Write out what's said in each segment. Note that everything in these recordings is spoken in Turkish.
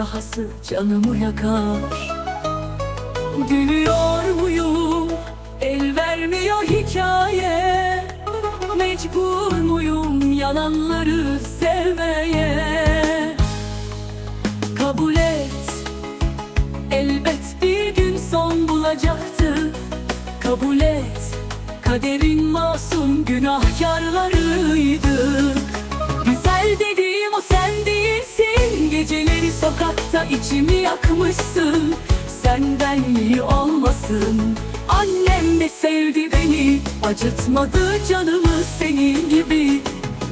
dahası canımı yakar. Gülüyor muyum? El vermiyor hikaye. Mecbur muyum yalanları sevmeye? Kabul et elbet bir gün son bulacaktı. Kabul et kaderin masum günahkarlarıydı sokakta içimi yakmışsın. Senden iyi olmasın. Annem de sevdi beni. Acıtmadı canımı senin gibi.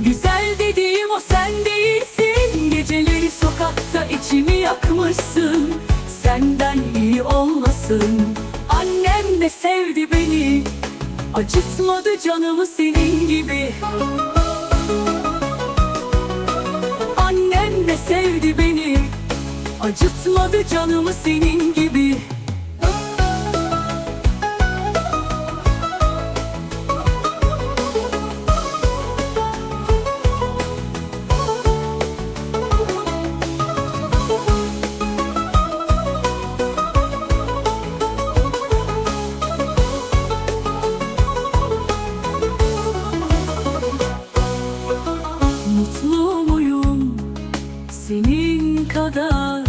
Güzel dediğim o sen değilsin. Geceleri sokakta içimi yakmışsın. Senden iyi olmasın. Annem de sevdi beni. Acıtmadı canımı senin gibi. Annem de sevdi beni Acıtmadı canımı senin gibi. Mutlu muyum senin kadar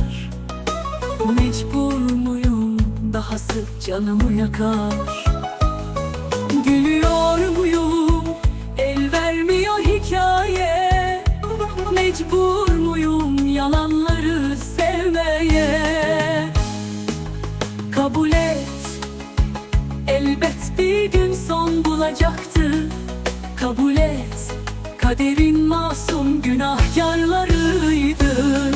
Mecbur muyum? Dahası canımı yakar. Gülüyor muyum? El vermiyor hikaye. Mecbur muyum yalanları sevmeye? Kabul et. Elbet bir gün son bulacaktı. Kabul et. Kaderin masum günahkarlarıydı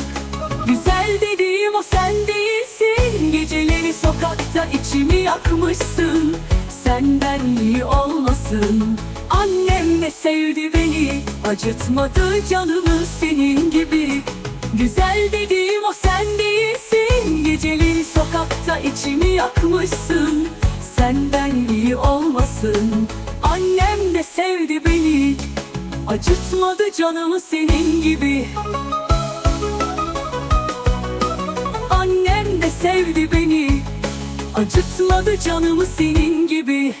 sokakta içimi yakmışsın. Senden iyi olmasın. Annem de sevdi beni. Acıtmadı canımı senin gibi. Güzel dediğim o sen değilsin. Geceleri sokakta içimi yakmışsın. Senden iyi olmasın. Annem de sevdi beni. Acıtmadı canımı senin gibi. Annem de sevdi beni Acıtmadı canımı senin gibi